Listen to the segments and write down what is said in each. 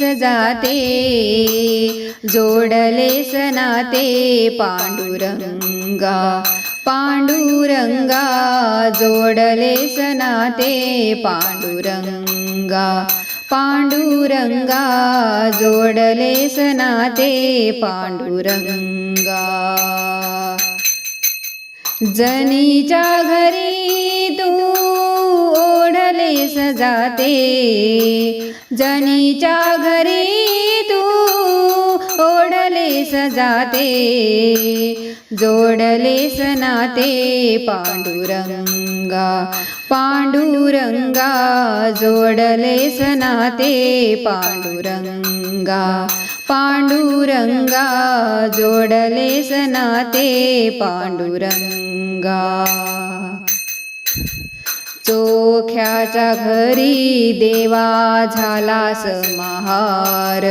जाते जोडले सनाते पांडुरंगा पांडुरंगा जोडले सनाते पांडुरंगा पांडुरंगा जोडले सनाते पांडुरंगा. जनीच्या घरी तू ओढलेस जाते. जनीच्या घरी तू ओढलेस जाते. जोडलेस नाते पांडुरंगा पांडुरंगा. जोडलेस नाते पांडुरंगा पांडुरंगा. जोडलेस नाते पांडुरंगा. चोख्याच्या घरी देवा झालास महार.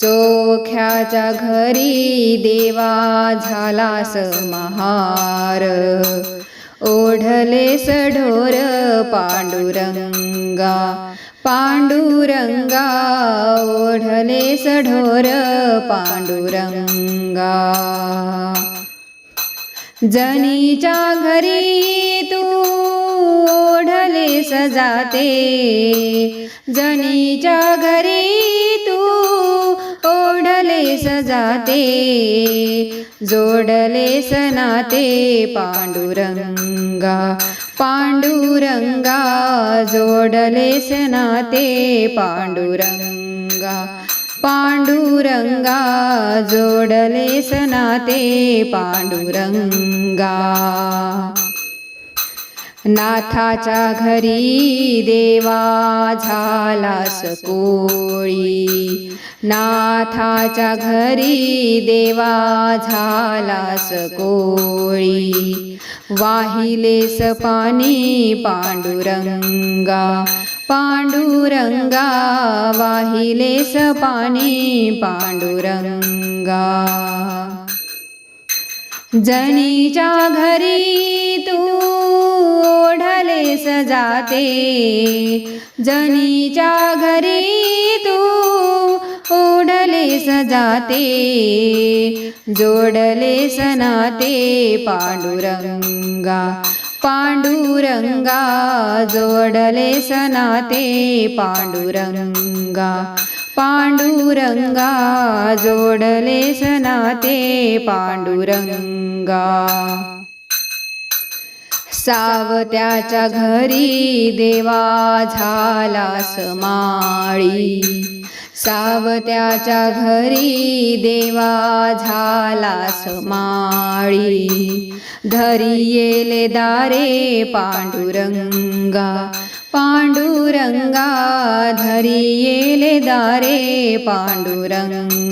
चोख्याच्या घरी देवा झालास महार. ओढले ढोर पांडुरंगा पांडुरंगा ओढले ढोर पांडुरंगा. जनीच्या घरी तू ओढले जाते जनीच्या घरी तू ओढले जाते जोडले सनाते पांडुरंगा पांडुरंगा. जोडले सनाते पांडुरंगा पांडुरंगा. जोडले सनाते पांडुरंगा. नाथाच्या घरी देवा झालास कोळी नाथाच्या घरी देवा झालास कोळी वाहिलेस पाणी पांडुरंगा पांडुरंगा वाहिलेस पाणी पांडुरंगा. जनीच्या घरी तू ओढलेस जाते जनीच्या घरी तू ओढलेस जाते जोडलेस नाते पांडुरंगा. पांडुरंगा जोडलेस नाते पांडुरंगा. पांडुरंगा जोडलेस नाते पांडुरंगा. सावत्याच्या घरी देवा झालास माळी. सावत्याच्या घरी देवा झालास माळी. घरी येले दारे पांडुरंगा पांडुरंगा धरी येले दारे पांडुरंगा.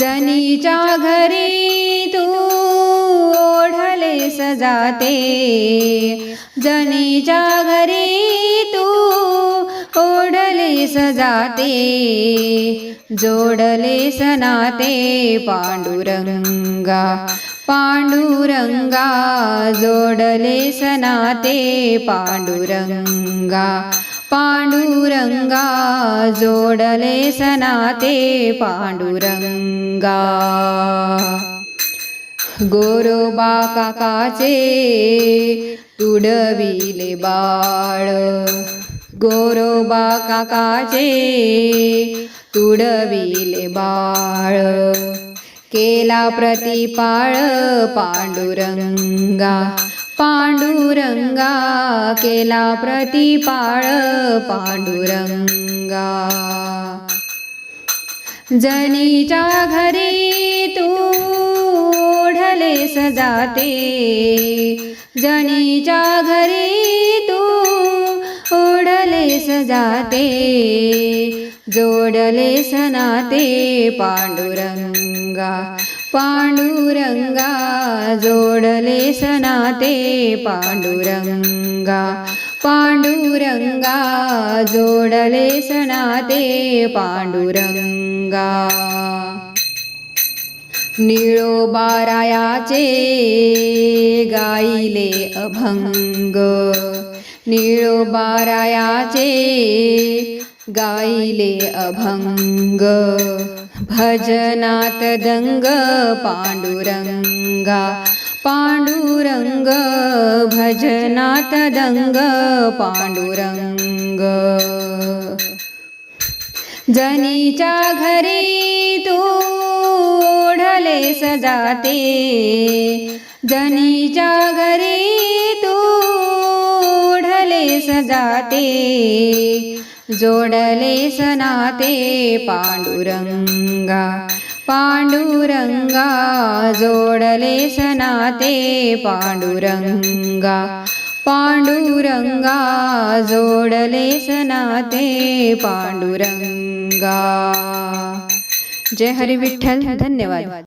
जनीच्या घरी तू ओढले जाते जनीच्या घरी तू ओढले जाते जोडले सनाते पांडुरंगा पांडुरंगा. जोडले सनाते पांडुरंगा. पांडुरंगा जोडले सनाते पांडुरंगा. गोरोबा काकाचे तुडविले बाळ. गोरोबा काकाचे तुडविले बाळ. केला प्रतिपाळ पांडुरंगा पांडुरंगा केला प्रतिपाळ पांडुरंगा. जनीच्या घरी तू ओढले सजाते जनीच्या घरी तू ओढले सजाते जोडले सनाते पांडुरंगा. पांडुरंगा जोडले सनाते पांडुरंगा पांडुरंगा जोडले सनाते पांडुरंगा. निळोबारायाचे गाईले अभंग. निळोबारायाचे गाईले अभंग. भजनात दंग पांडुरंगा पांडुरंग भजनात दंग पांडुरंग जनीच्या घरी तू ओढले सजाते जनीच्या घरी जाते. जोडले सनाते पांडुरंगा पांडुरंगा. जोडले सनाते पांडुरंगा पांडुरंगा. जोडले सनाते पांडुरंगा. जय हरी विठ्ठल धन्यवाद.